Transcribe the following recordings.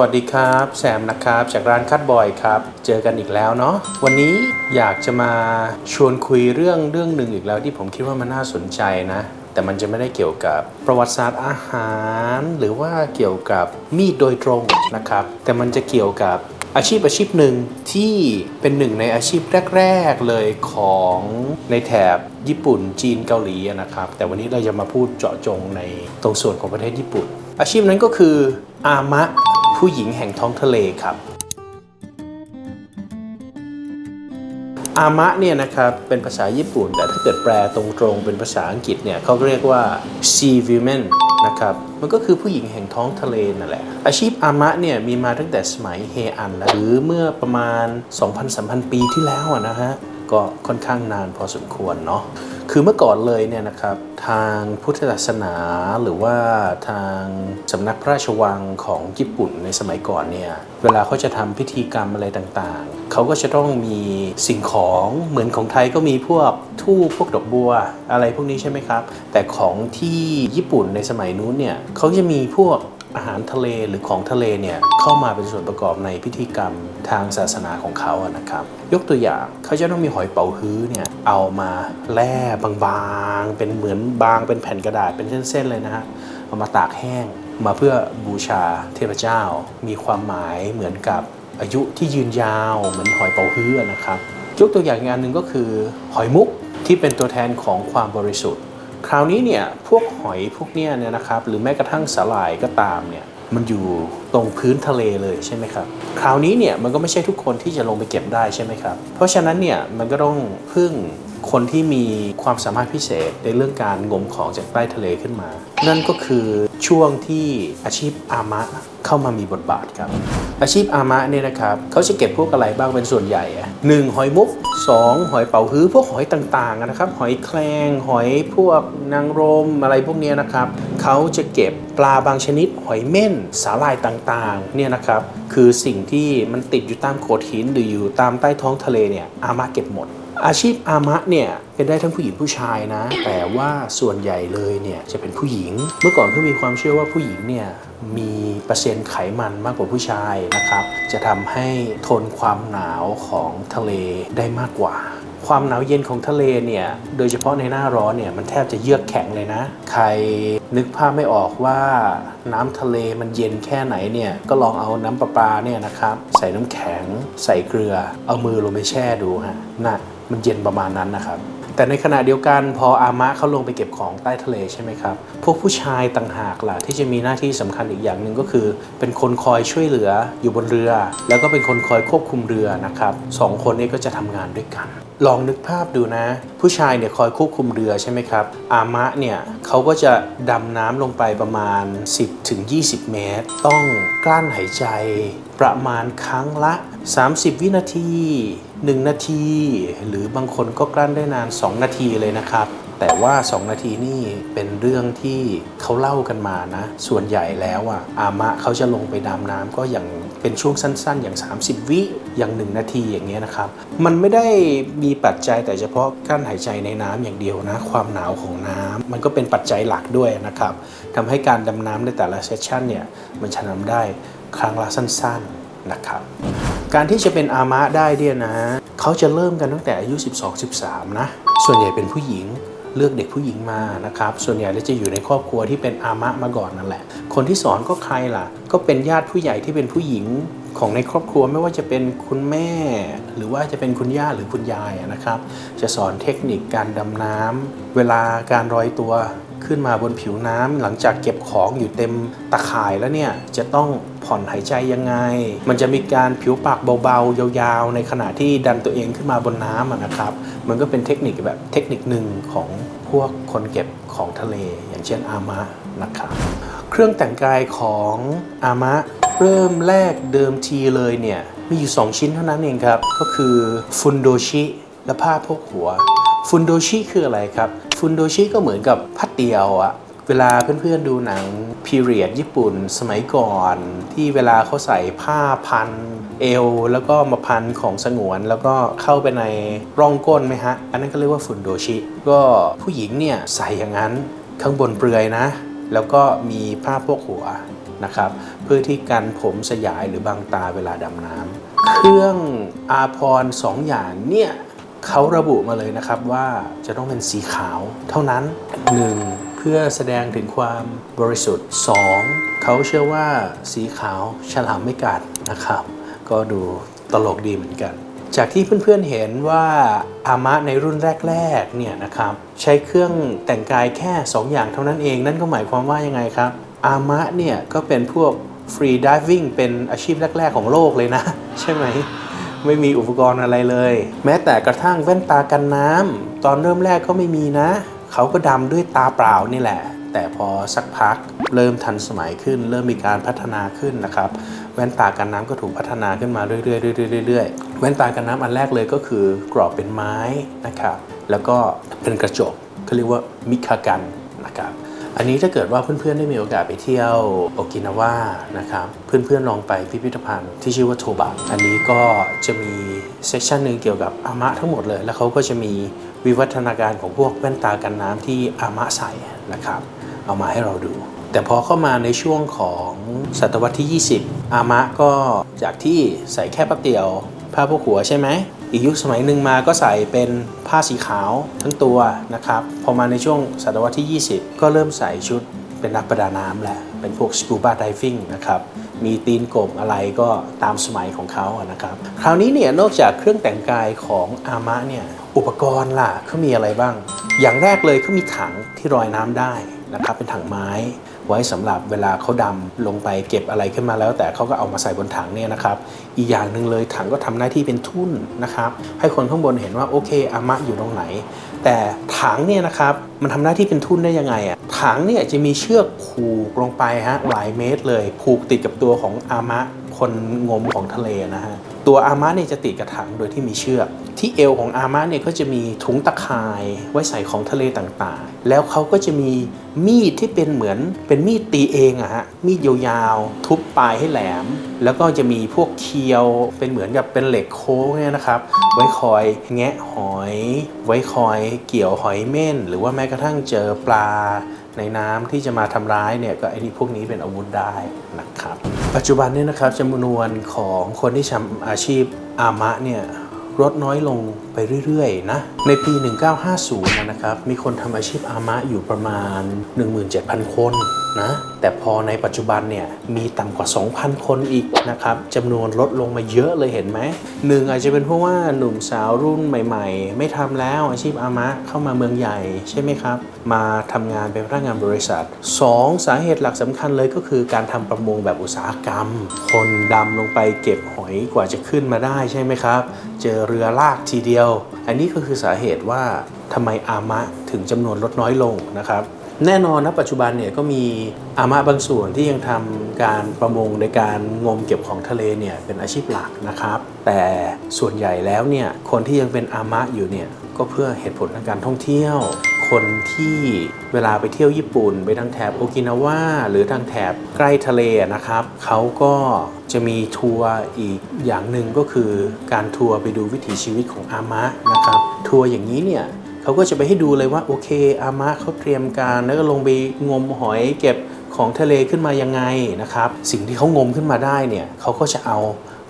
วัสดีครับ แซมนะครับ จากร้านคัดบอยครับ เจอกันอีกแล้วเนาะวันนี้อยากจะมาชวนคุยเรื่องเรื่องหนึ่งอีกแล้วที่ผมคิดว่ามันน่าสนใจนะ แต่มันจะไม่ได้เกี่ยวกับประวัติศาสตร์อาหาร หรือว่าเกี่ยวกับมีดโดยตรงนะครับ แต่มันจะเกี่ยวกับอาชีพอาชีพหนึ่งที่เป็นหนึ่งในอาชีพแรก ๆ เลยของในแถบญี่ปุ่นจีนเกาหลีนะครับ แต่วันนี้เราจะมาพูดเจาะจงในตรงส่วนของประเทศญี่ปุ่น อาชีพนั้นก็คืออามะ ผู้หญิงแห่งท้องทะเลครับอามะเนี่ยนะครับเป็นภาษาญี่ปุ่น แต่ถ้าเกิดแปลตรงๆเป็นภาษาอังกฤษเนี่ยเขาเรียกว่า sea women นะครับมันก็คือผู้หญิงแห่งท้องทะเลนั่นแหละ อาชีพอามะเนี่ยมีมาตั้งแต่สมัยเฮอันแล้วหรือเมื่อประมาณ 2,000-3,000 ปีที่แล้วนะฮะก็ค่อนข้างนานพอสมควรเนาะ คือเมื่อก่อนเลยเนี่ยนะครับทางพุทธศาสนาหรือว่าทางสำนักพระราชวังของญี่ปุ่นในสมัยก่อนเนี่ยเวลาเขาจะทำพิธีกรรมอะไรต่างๆ เขาก็จะต้องมีสิ่งของเหมือนของไทยก็มีพวกทูบพวกดอกบัวอะไรพวกนี้ใช่ไหมครับ แต่ของที่ญี่ปุ่นในสมัยนู้นเนี่ยเขาจะมีพวก อาหารทะเลหรือของทะเลเนี่ยเข้ามาเป็นส่วนประกอบในพิธีกรรมทางศาสนาของเขาอะนะครับ ยกตัวอย่างเขาจะต้องมีหอยเป๋าฮื้อเนี่ยเอามาแล่บางๆ เป็นเหมือนบางเป็นแผ่นกระดาษเป็นเส้นๆเลยนะฮะเอามาตากแห้งมาเพื่อบูชาเทพเจ้า มีความหมายเหมือนกับอายุที่ยืนยาวเหมือนหอยเป๋าฮื้อนะครับยกตัวอย่างงานหนึ่งก็คือหอยมุกที่เป็นตัวแทนของความบริสุทธิ์ คราวนี้เนี่ยพวกหอยพวกเนี้ยเนี่ยนะครับ หรือแม้กระทั่งสาหร่ายก็ตามเนี่ยมันอยู่ตรงพื้นทะเลเลยใช่ไหมครับ คราวนี้เนี่ยมันก็ไม่ใช่ทุกคนที่จะลงไปเก็บได้ใช่ไหมครับ เพราะฉะนั้นเนี่ยมันก็ต้องพึ่ง คนที่มีความสามารถพิเศษในเรื่องการงมของจากใต้ทะเลขึ้นมา นั่นก็คือช่วงที่อาชีพอามะเข้ามามีบทบาทครับ อาชีพอามะเนี่ยนะครับเขาจะเก็บพวกอะไรบ้างเป็นส่วนใหญ่หนึ่งหอยมุกสองหอยเป๋าฮื้อพวกหอยต่างๆนะครับ หอยแครงหอยพวกนางรมอะไรพวกนี้นะครับเขาจะเก็บปลาบางชนิด หอยเม่นสาหร่ายต่างๆเนี่ยนะครับคือสิ่งที่มันติดอยู่ตามโขดหินหรืออยู่ตามใต้ท้องทะเลเนี่ยอามะเก็บหมด อาชีพอามะเนี่ยเป็นได้ทั้งผู้หญิงผู้ชายนะ แต่ว่าส่วนใหญ่เลยเนี่ยจะเป็นผู้หญิง เมื่อก่อนก็มีความเชื่อว่าผู้หญิงเนี่ยมีเปอร์เซ็นต์ไขมันมากกว่าผู้ชายนะครับ จะทำให้ทนความหนาวของทะเลได้มากกว่า ความหนาวเย็นของทะเลเนี่ยโดยเฉพาะในหน้าร้อนเนี่ยมันแทบจะเยือกแข็งเลยนะ ใครนึกภาพไม่ออกว่าน้ำทะเลมันเย็นแค่ไหนเนี่ยก็ลองเอาน้ำประปาเนี่ยนะครับใส่น้ำแข็ง ใส่เกลือ เอามือลงไปแช่ดูฮะน่ะ มันเย็นประมาณนั้นนะครับ แต่ในขณะเดียวกันพออามะเขาลงไปเก็บของใต้ทะเลใช่ไหมครับ พวกผู้ชายต่างหากล่ะที่จะมีหน้าที่สำคัญอีกอย่างหนึ่งก็คือ เป็นคนคอยช่วยเหลืออยู่บนเรือ แล้วก็เป็นคนคอยควบคุมเรือนะครับสองคนนี้ก็จะทำงานด้วยกันลองนึกภาพดูนะ ผู้ชายเนี่ยคอยควบคุมเรือใช่ไหมครับ อามะเนี่ยเขาก็จะดำน้ำลงไปประมาณ 10-20เมตร ต้องกลั้นหายใจ ประมาณครั้งละ 30 วินาที 1 นาที หรือบางคนก็กลั้นได้นาน 2 นาทีเลยนะครับ แต่ว่า 2 นาทีนี่เป็นเรื่องที่เขาเล่ากันมานะ ส่วนใหญ่แล้วอะอามะเขาจะลงไปดำน้ำก็อย่างเป็นช่วงสั้นๆ อย่าง 30 วิอย่าง 1 นาทีอย่างเงี้ยนะครับ มันไม่ได้มีปัจจัยแต่เฉพาะกั้นหายใจในน้ำอย่างเดียวนะ ความหนาวของน้ำมันก็เป็นปัจจัยหลักด้วยนะครับทำให้การดำน้ำในแต่ละเซสชันเนี่ยมันจะทำได้ครั้งละสั้นๆนะครับ การที่จะเป็นอามะได้เนี่ยนะเขาจะเริ่มกันตั้งแต่อายุ 12-13 นะ ส่วนใหญ่เป็นผู้หญิงเลือกเด็กผู้หญิงมานะครับ ส่วนใหญ่แล้วจะอยู่ในครอบครัวที่เป็นอามะมาก่อนนั่นแหละ คนที่สอนก็ใครล่ะ ก็เป็นญาติผู้ใหญ่ที่เป็นผู้หญิงของในครอบครัวไม่ว่าจะเป็นคุณแม่ หรือว่าจะเป็นคุณย่าหรือคุณยายนะครับ จะสอนเทคนิคการดำน้ำเวลาการรอยตัว ขึ้นมาบนผิวน้ำหลังจากเก็บของอยู่เต็มตะข่ายแล้วเนี่ยจะต้องผ่อนหายใจยังไง มันจะมีการผิวปากเบาๆ ยาวๆ ในขณะที่ดันตัวเองขึ้นมาบนน้ำนะครับ มันก็เป็นเทคนิคแบบเทคนิคหนึ่งของพวกคนเก็บของทะเล อย่างเช่นอามะนะครับ เครื่องแต่งกายของอามะเริ่มแรกเดิมทีเลยเนี่ยมีอยู่ 2 ชิ้นเท่านั้นเองครับ ก็คือฟุนโดชิและผ้าโพกหัวฟุนโดชิคืออะไรครับ ฟุนโดชิก็เหมือนกับผ้าเตียวอะเวลาเพื่อนๆดูหนังพีเรียดญี่ปุ่นสมัยก่อน ที่เวลาเขาใส่ผ้าพันเอว แล้วก็มาพันของสงวน แล้วก็เข้าไปในร่องก้นไหมฮะ อันนั้นก็เรียกว่าฟุนโดชิ ก็ผู้หญิงเนี่ยใส่อย่างนั้นข้างบนเปลือยนะ แล้วก็มีผ้าโพกหัวนะครับ เพื่อที่กันผมสยายหรือบังตาเวลาดำน้ำเครื่องอาภรสองอย่างเนี่ย เขาระบุมาเลยนะครับว่าจะต้องเป็นสีขาวเท่านั้น 1. เพื่อแสดงถึงความบริสุทธิ์ 2. เขาเชื่อว่าสีขาวฉลามไม่กัดนะครับ ก็ดูตลกดีเหมือนกัน จากที่เพื่อนๆเห็นว่าอามะในรุ่นแรกๆเนี่ยนะครับใช้เครื่องแต่งกายแค่ 2 อย่างเท่านั้นเอง นั่นก็หมายความว่ายังไงครับ อามะเนี่ยก็เป็นพวกฟรีดิวิ่งเป็นอาชีพแรก ๆ ของโลกเลยนะ ใช่ไหม ไม่มีอุปกรณ์อะไรเลย แม้แต่กระทั่งแว่นตากันน้ำตอนเริ่มแรกก็ไม่มีนะ เขาก็ดำด้วยตาเปล่านี่แหละ แต่พอสักพักเริ่มทันสมัยขึ้น เริ่มมีการพัฒนาขึ้นนะครับ แว่นตากันน้ำก็ถูกพัฒนาขึ้นมาเรื่อยๆเรื่อยๆเรื่อยๆแว่นตากันน้ำอันแรกเลยก็คือกรอบเป็นไม้นะครับ แล้วก็เป็นกระจกเขาเรียกว่ามิคากันนะครับ อันนี้ถ้าเกิดว่าเพื่อนๆได้มีโอกาสไปเที่ยวโอกินาวานะครับเพื่อนๆลองไปพิพิธภัณฑ์ที่ชื่อว่าโทบะอันนี้ก็จะมีเซสชันหนึ่งเกี่ยวกับอามะทั้งหมดเลย แล้วเขาก็จะมีวิวัฒนาการของพวกแว่นตากันน้ำที่อามะใส่นะครับ เอามาให้เราดู แต่พอเข้ามาในช่วงของศตวรรษที่ 20 อามะก็จากที่ใส่แค่แป๊บเดียวผ้าพวกหัวใช่ไหม อีกยุคสมัยหนึ่งมาก็ใส่เป็นผ้าสีขาวทั้งตัวนะครับ พอมาในช่วงศตวรรษที่ 20 ก็เริ่มใส่ชุดเป็นนักประดาน้ำแหละ เป็นพวกสกูบาไดฟิ่งนะครับ มีตีนกบอะไรก็ตามสมัยของเขาอะนะครับ คราวนี้เนี่ยนอกจากเครื่องแต่งกายของอามะเนี่ย อุปกรณ์ล่ะเขามีอะไรบ้าง อย่างแรกเลยเขามีถังที่ลอยน้ำได้นะครับ เป็นถังไม้ ไว้สำหรับเวลาเขาดำลงไปเก็บอะไรขึ้นมาแล้ว แต่เขาก็เอามาใส่บนถังเนี่ยนะครับอีกอย่างหนึ่งเลยถังก็ทำหน้าที่เป็นทุ่นนะครับให้คนข้างบนเห็นว่าโอเคอามะอยู่ตรงไหน แต่ถังเนี่ยนะครับมันทำหน้าที่เป็นทุ่นได้ยังไงอะถังเนี่ยจะมีเชือกผูกลงไปฮะหลายเมตรเลย ผูกติดกับตัวของอามะคนงมของทะเลนะฮะ ตัวอามะเนี่ยจะติดกับถังโดยที่มีเชือก ที่เอวของอามะเนี่ยก็จะมีถุงตะข่ายไว้ใส่ของทะเลต่างๆ แล้วเขาก็จะมีมีดที่เป็นเหมือนเป็นมีดตีเองอะฮะมีดยาวๆ ทุบปลายให้แหลม แล้วก็จะมีพวกเคียวเป็นเหมือนกับเป็นเหล็กโค้งเนี่ยนะครับ ไว้คอยแงะหอย ไว้คอยเกี่ยวหอยเม่น หรือว่าแม้กระทั่งเจอปลาในน้ำที่จะมาทำร้ายเนี่ยก็ไอ้นี่พวกนี้เป็นอาวุธได้นะครับ ปัจจุบันเนี่ยนะครับจำนวนของคนที่ทำอาชีพอามะเนี่ยลดน้อยลงไปเรื่อยๆนะในปี 1950 นะครับ มีคนทำอาชีพอามะอยู่ประมาณ 17,000 คน นะแต่พอในปัจจุบันเนี่ยมีต่ำกว่า 2,000 คนอีกนะครับจำนวนลดลงมาเยอะเลยเห็นไหมหนึ่งอาจจะเป็นเพราะว่าหนุ่มสาวรุ่นใหม่ ๆ ไม่ทำแล้วอาชีพอามะเข้ามาเมืองใหญ่ใช่ไหมครับ มาทำงานเป็นพนักงานบริษัท 2 สาเหตุหลักสำคัญเลยก็คือการทำประมงแบบอุตสาหกรรม คนดำลงไปเก็บหอยกว่าจะขึ้นมาได้ใช่ไหมครับ เจอเรือลากทีเดียว อันนี้ก็คือสาเหตุว่าทำไมอามะถึงจำนวนลดน้อยลงนะครับ แน่นอนนะปัจจุบันเนี่ยก็มีอามะบางส่วนที่ยังทำการประมงในการงมเก็บของทะเลเนี่ยเป็นอาชีพหลักนะครับ แต่ส่วนใหญ่แล้วเนี่ยคนที่ยังเป็นอามะอยู่เนี่ยก็เพื่อเหตุผลทางการท่องเที่ยว คนที่เวลาไปเที่ยวญี่ปุ่น ไปทางแถบโอกินาวาหรือทางแถบใกล้ทะเลนะครับเขาก็จะมีทัวร์อีกอย่างหนึ่งก็คือการทัวร์ไปดูวิถีชีวิตของอามะนะครับ ทัวร์อย่างนี้เนี่ย เขาก็จะไปให้ดูเลยว่าโอเคอามะเขาเตรียมการ แล้วก็ลงไปงมหอยเก็บของทะเลขึ้นมายังไงนะครับ สิ่งที่เขางมขึ้นมาได้เนี่ยเขาก็จะเอา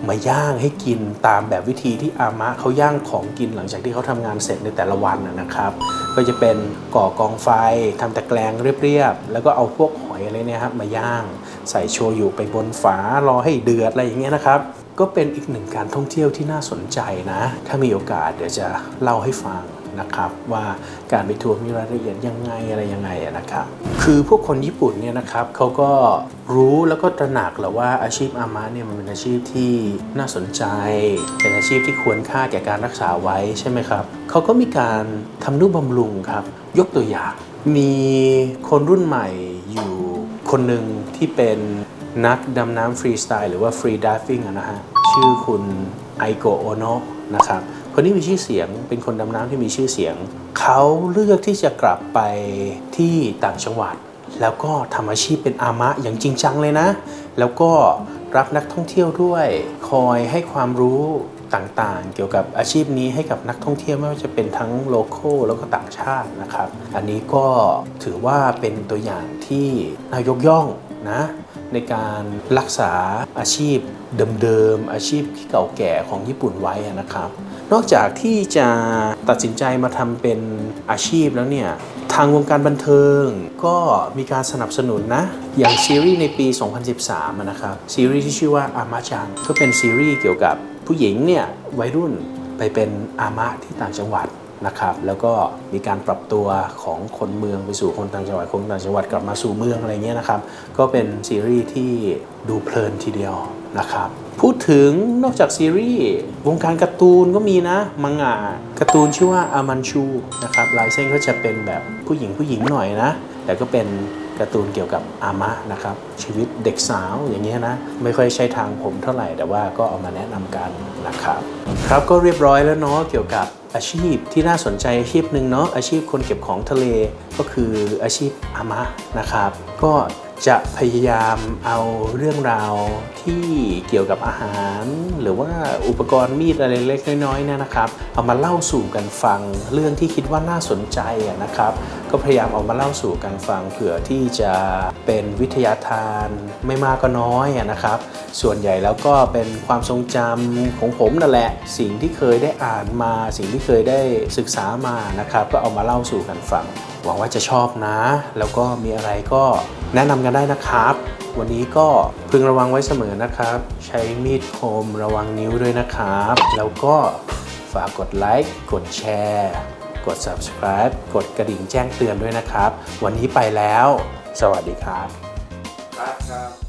มาย่างให้กินตามแบบวิธีที่อามะเขาย่างของกินหลังจากที่เขาทำงานเสร็จในแต่ละวันนะนะครับ ก็จะเป็นก่อกองไฟทำตะแกรงเรียบๆแล้วก็เอาพวกหอยอะไรเนี่ยครับมาย่าง ใส่โชยุไปบนฝารอให้เดือดอะไรอย่างเงี้ยนะครับ ก็เป็นอีกหนึ่งการท่องเที่ยวที่น่าสนใจนะ ถ้ามีโอกาสเดี๋ยวจะเล่าให้ฟัง นะครับว่าการไปทัวร์มีรายละเอียดยังไงอะไรยังไงอะนะครับคือพวกคนญี่ปุ่นเนี่ยนะครับเขาก็รู้แล้วก็ตระหนักแหละว่าอาชีพอามะเนี่ยมันเป็นอาชีพที่น่าสนใจ เป็นอาชีพที่ควรค่าแก่การรักษาไว้ใช่ไหมครับเขาก็มีการทำนุบำรุงครับยกตัวอย่าง มีคนรุ่นใหม่อยู่คนหนึ่งที่เป็นนักดำน้ำฟรีสไตล์หรือว่าฟรีดิฟ i ิ g อะนะฮะชื่อคุณไอโกโอโนะนะครับ คนนี้มีชื่อเสียง เป็นคนดำน้ำที่มีชื่อเสียง เขาเลือกที่จะกลับไปที่ต่างจังหวัด แล้วก็ทำอาชีพเป็นอามะอย่างจริงจังเลยนะ แล้วก็รับนักท่องเที่ยวด้วย คอยให้ความรู้ต่างๆ เกี่ยวกับอาชีพนี้ให้กับนักท่องเที่ยวไม่ว่าจะเป็นทั้งโลโก้แล้วก็ต่างชาตินะครับ อันนี้ก็ถือว่าเป็นตัวอย่างที่นายกย่องนะ ในการรักษาอาชีพเดิมๆอาชีพที่เก่าแก่ของญี่ปุ่นไว้นะครับ นอกจากที่จะตัดสินใจมาทำเป็นอาชีพแล้วเนี่ยทางวงการบันเทิงก็มีการสนับสนุนนะ อย่างซีรีส์ในปี 2013 นะครับ ซีรีส์ที่ชื่อว่าอามาจังก็เป็นซีรีส์เกี่ยวกับผู้หญิงเนี่ยวัยรุ่นไปเป็นอามะที่ต่างจังหวัด นะครับแล้วก็มีการปรับตัวของคนเมืองไปสู่คนต่างจังหวัดคนต่างจังหวัดกลับมาสู่เมืองอะไรเงี้ยนะครับก็เป็นซีรีส์ที่ดูเพลินทีเดียวนะครับพูดถึงนอกจากซีรีส์วงการการ์ตูนก็มีนะมังงะการ์ตูนชื่อว่าอามันชูนะครับลายเส้นก็จะเป็นแบบผู้หญิงผู้หญิงหน่อยนะ แต่ก็เป็น การ์ตูนเกี่ยวกับอามะนะครับชีวิตเด็กสาวอย่างเงี้ยนะไม่ค่อยใช่ทางผมเท่าไหร่แต่ว่าก็เอามาแนะนำกันนะครับครับก็เรียบร้อยแล้วเนาะเกี่ยวกับอาชีพที่น่าสนใจอาชีพหนึ่งเนาะอาชีพคนเก็บของทะเลก็คืออาชีพอามะนะครับ ก็ จะพยายามเอาเรื่องราวที่เกี่ยวกับอาหาร หรือว่าอุปกรณ์มีดอะไรเล็กน้อยๆเนี่ยนะครับ เอามาเล่าสู่กันฟัง เรื่องที่คิดว่าน่าสนใจนะครับ ก็พยายามเอามาเล่าสู่กันฟังเผื่อที่จะเป็นวิทยาทานไม่มากก็น้อยนะครับ ส่วนใหญ่แล้วก็เป็นความทรงจำของผมนั่นแหละ สิ่งที่เคยได้อ่านมา สิ่งที่เคยได้ศึกษามานะครับ ก็เอามาเล่าสู่กันฟังหวังว่าจะชอบนะ แล้วก็มีอะไรก็แนะนำกันได้นะครับ วันนี้ก็พึงระวังไว้เสมอนะครับ ใช้มีดคมระวังนิ้วด้วยนะครับ แล้วก็ฝากกดไลค์กดแชร์กด subscribe กดกระดิ่งแจ้งเตือนด้วยนะครับ วันนี้ไปแล้ว สวัสดีครับครับครับ